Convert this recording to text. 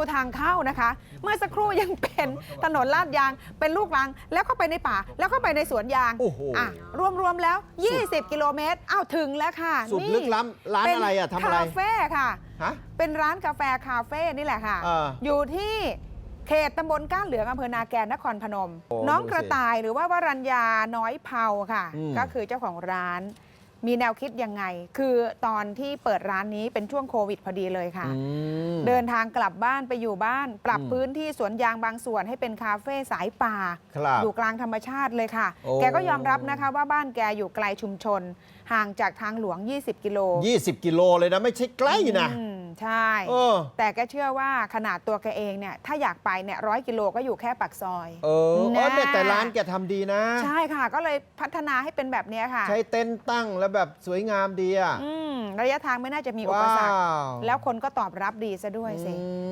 ดูทางเข้านะคะ เมื่อสักครู่ยังเป็นถนนลาดยางเป็นลูกรัง แล้วก็ไปในป่า แล้วก็ไปในสวนยางโอ้โหอะรวมๆแล้ว 20 กิโลเมตรอ้าวถึงแล้วค่ะสุดนี่ลึกล้ำร้านเป็นอะไรอะทำอะไรคาเฟ่ค่ะ ฮะ เป็นร้านกาแฟคาเฟ่นี่แหละค่ะเอออยู่ที่เขตตำบลก้านเหลืองอำเภอนาแกนนครพนม โอ้น้องดูสิกระต่ายหรือว่าวรัญญาน้อยเผาค่ะ อืมก็คือเจ้าของร้าน มีแนวคิดยังไง คือตอนที่เปิดร้านนี้เป็นช่วงโควิดพอดีเลยค่ะ อืม เดินทางกลับบ้านไปอยู่บ้าน ปรับอืม พื้นที่สวนยางบางส่วนให้เป็นคาเฟ่สายป่า ครับ อยู่กลางธรรมชาติเลยค่ะ โอ้ แกก็ยอมรับนะคะว่าบ้านแกอยู่ไกลชุมชน ห่างจากทางหลวง 20 กิโล 20 กิโลเลยนะ ไม่ใช่ใกล้นะ อืม ใช่ เออ แต่แกเชื่อว่าขนาดตัวแกเองเนี่ยถ้าอยากไปเนี่ยร้อยกิโลก็อยู่แค่ปากซอย เออเออนะเนี่ยแต่ร้านแกทำดีนะ ใช่ค่ะ ก็เลยพัฒนาให้เป็นแบบเนี้ยค่ะ ใช้เต็นท์ตั้งแล้วแบบสวยงามดีอะอืมระยะทางไม่น่าจะมีอุปสรรค ว้าวแล้วคนก็ตอบรับดีซะด้วยสิ อืม